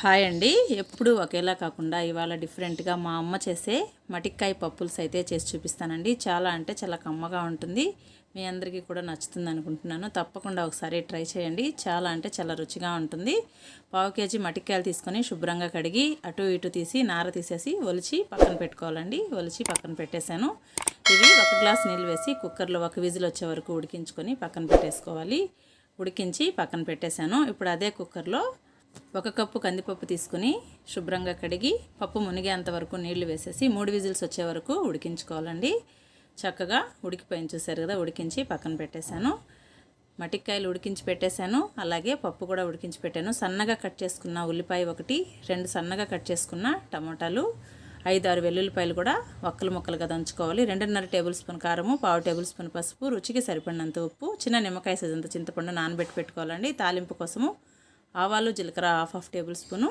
Hi అండి. ఎప్పుడు ఒకేలా కాకుండా ఇవాళ డిఫరెంట్గా మా అమ్మ చేసే మటిక్కాయ పప్పుల్స్ అయితే చేసి చూపిస్తానండి. చాలా అంటే చాలా కమ్మగా ఉంటుంది. మీ అందరికీ కూడా నచ్చుతుంది అనుకుంటున్నాను. తప్పకుండా ఒకసారి ట్రై చేయండి. చాలా అంటే చాలా రుచిగా ఉంటుంది. పావు కేజీ మటిక్కాయలు తీసుకొని శుభ్రంగా కడిగి అటు ఇటు తీసి నార తీసేసి ఒలిచి పక్కన పెట్టుకోవాలండి. ఒలిచి పక్కన పెట్టేశాను. ఇవి ఒక గ్లాస్ నీళ్ళు వేసి కుక్కర్లో ఒక విజిల్ వచ్చే వరకు ఉడికించుకొని పక్కన పెట్టేసుకోవాలి. ఉడికించి పక్కన పెట్టేశాను. ఇప్పుడు అదే కుక్కర్లో ఒక కప్పు కందిపప్పు తీసుకుని శుభ్రంగా కడిగి పప్పు మునిగేంత వరకు నీళ్ళు వేసేసి మూడు విజిల్స్ వచ్చే వరకు ఉడికించుకోవాలండి. చక్కగా ఉడికిపోయింది చూసారు కదా ఉడికించి పక్కన పెట్టేశాను. మటిక్కాయలు ఉడికించి పెట్టేశాను అలాగే పప్పు కూడా ఉడికించి పెట్టాను. సన్నగా కట్ చేసుకున్న ఉల్లిపాయ ఒకటి రెండు సన్నగా కట్ చేసుకున్న టమోటాలు ఐదు ఆరు వెల్లుల్లిపాయలు కూడా ఒక్కలు ముక్కలుగా దంచుకోవాలి. రెండున్నర టేబుల్ స్పూన్ కారము పావు టేబుల్ స్పూన్ పసుపు రుచికి సరిపడినంత ఉప్పు చిన్న నిమ్మకాయ సైజంత చింతపండు నానబెట్టి పెట్టుకోవాలండి. తాలింపు కోసము ఆవాలు జీలకర్ర హాఫ్ హాఫ్ టేబుల్ స్పూను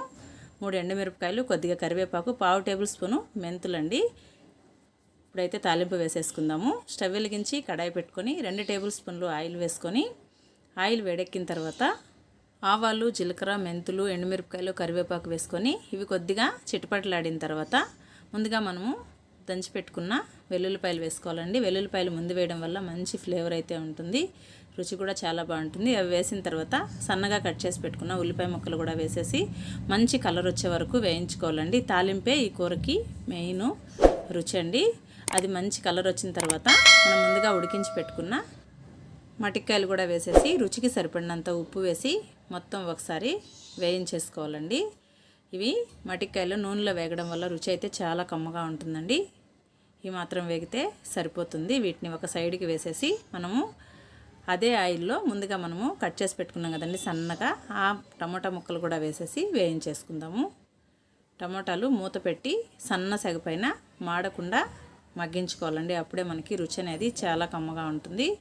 మూడు ఎండుమిరపకాయలు కొద్దిగా కరివేపాకు పావు టేబుల్ స్పూను మెంతులండి. ఇప్పుడైతే తాలింపు వేసేసుకుందాము. స్టవ్ వెలిగించి కడాయి పెట్టుకొని రెండు టేబుల్ స్పూన్లు ఆయిల్ వేసుకొని ఆయిల్ వేడెక్కిన తర్వాత ఆవాలు జీలకర్ర మెంతులు ఎండుమిరపకాయలు కరివేపాకు వేసుకొని ఇవి కొద్దిగా చిటపటలాడిన తర్వాత ముందుగా మనము దంచి పెట్టుకున్న వెల్లుల్లిపాయలు వేసుకోవాలండి. వెల్లుల్లిపాయలు ముందు వేయడం వల్ల మంచి ఫ్లేవర్ అయితే ఉంటుంది. రుచి కూడా చాలా బాగుంటుంది. అవి వేసిన తర్వాత సన్నగా కట్ చేసి పెట్టుకున్న ఉల్లిపాయ ముక్కలు కూడా వేసేసి మంచి కలర్ వచ్చే వరకు వేయించుకోవాలండి. తాలింపే ఈ కూరకి మెయిన్ రుచి అండి. అది మంచి కలర్ వచ్చిన తర్వాత మనం ముందుగా ఉడికించి పెట్టుకున్న మటిక్కాయలు కూడా వేసేసి రుచికి సరిపడినంత ఉప్పు వేసి మొత్తం ఒకసారి వేయించేసుకోవాలండి. ఇవి మటిక్కాయలు నూనెలో వేగడం వల్ల రుచి అయితే చాలా కమ్మగా ఉంటుందండి. ఈ మాత్రం వేగితే సరిపోతుంది. వీటిని ఒక సైడ్కి వేసేసి మనము అదే ఆయిల్లో ముందుగా మనము కట్ చేసి పెట్టుకున్నాం కదండి సన్నగా. ఆ టమోటా ముక్కలు కూడా వేసేసి వేయించేసుకుందాము. టమోటాలు మూత పెట్టి సన్న సెగ పైన మాడకుండా మగ్గించుకోవాలండి. అప్పుడే మనకి రుచి అనేది చాలా కమ్మగా ఉంటుంది.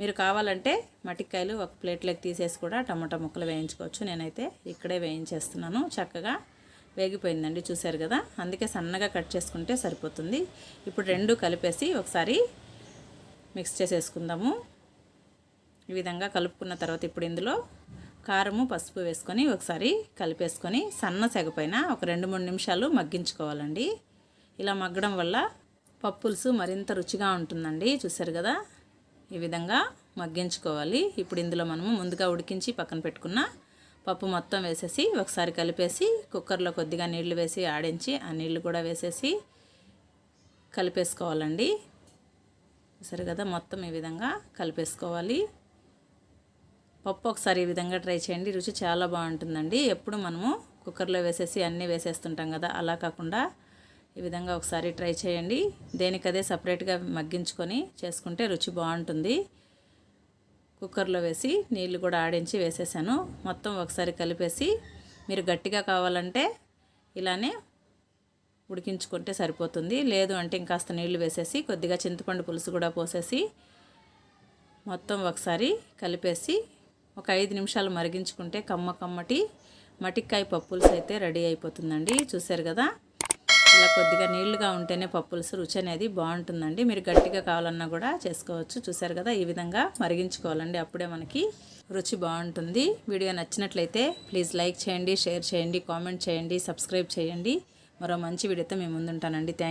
మీరు కావాలంటే మటికాయలు ఒక ప్లేట్లోకి తీసేసి కూడా టమాటా ముక్కలు వేయించుకోవచ్చు. నేనైతే ఇక్కడే వేయించేస్తున్నాను. చక్కగా వేగిపోయిందండి చూశారు కదా? అందుకే సన్నగా కట్ చేసుకుంటే సరిపోతుంది. ఇప్పుడు రెండు కలిపేసి ఒకసారి మిక్స్ చేసేసుకుందాము. ఈ విధంగా కలుపుకున్న తర్వాత ఇప్పుడు ఇందులో కారము పసుపు వేసుకొని ఒకసారి కలిపేసుకొని సన్న సెగపైన ఒక రెండు మూడు నిమిషాలు మగ్గించుకోవాలండి. ఇలా మగ్గడం వల్ల పప్పులుసు మరింత రుచిగా ఉంటుందండి. చూసారు కదా? ఈ విధంగా మగ్గించుకోవాలి. ఇప్పుడు ఇందులో మనము ముందుగా ఉడికించి పక్కన పెట్టుకున్న పప్పు మొత్తం వేసేసి ఒకసారి కలిపేసి కుక్కర్లో కొద్దిగా నీళ్ళు వేసి ఆడించి ఆ నీళ్ళు కూడా వేసేసి కలిపేసుకోవాలండి. సరే కదా? మొత్తం ఈ విధంగా కలిపేసుకోవాలి. పప్పు ఒకసారి ఈ విధంగా ట్రై చేయండి. రుచి చాలా బాగుంటుందండి. ఎప్పుడు మనము కుక్కర్లో వేసేసి అన్నీ వేసేస్తుంటాం కదా అలా కాకుండా ఈ విధంగా ఒకసారి ట్రై చేయండి. దేనికదే సపరేట్గా మగ్గించుకొని చేసుకుంటే రుచి బాగుంటుంది. కుక్కర్లో వేసి నీళ్ళు కూడా ఆడించి వేసేసాను. మొత్తం ఒకసారి కలిపేసి మీరు గట్టిగా కావాలంటే ఇలానే ఉడికించుకుంటే సరిపోతుంది. లేదు అంటే ఇంకాస్త నీళ్ళు వేసేసి కొద్దిగా చింతపండు పులుసు కూడా పోసేసి మొత్తం ఒకసారి కలిపేసి ఒక ఐదు నిమిషాలు మరిగించుకుంటే కమ్మ కమ్మటి మటిక్కాయ పప్పులుసు అయితే రెడీ అయిపోతుందండి. చూసారు కదా? ఇలా కొద్దిగా నీళ్ళుగా ఉంటేనే పప్పులుసు రుచి అనేది బాగుంటుందండి. మీరు గట్టిగా కావాలన్నా కూడా చేసుకోవచ్చు. చూసారు కదా? ఈ విధంగా మరిగించుకోవాలండి. అప్పుడే మనకి రుచి బాగుంటుంది. వీడియో నచ్చినట్లయితే ప్లీజ్ లైక్ చేయండి షేర్ చేయండి కామెంట్ చేయండి సబ్స్క్రైబ్ చేయండి. మరో మంచి వీడియోతో మేము ముందుంటానండి. థ్యాంక్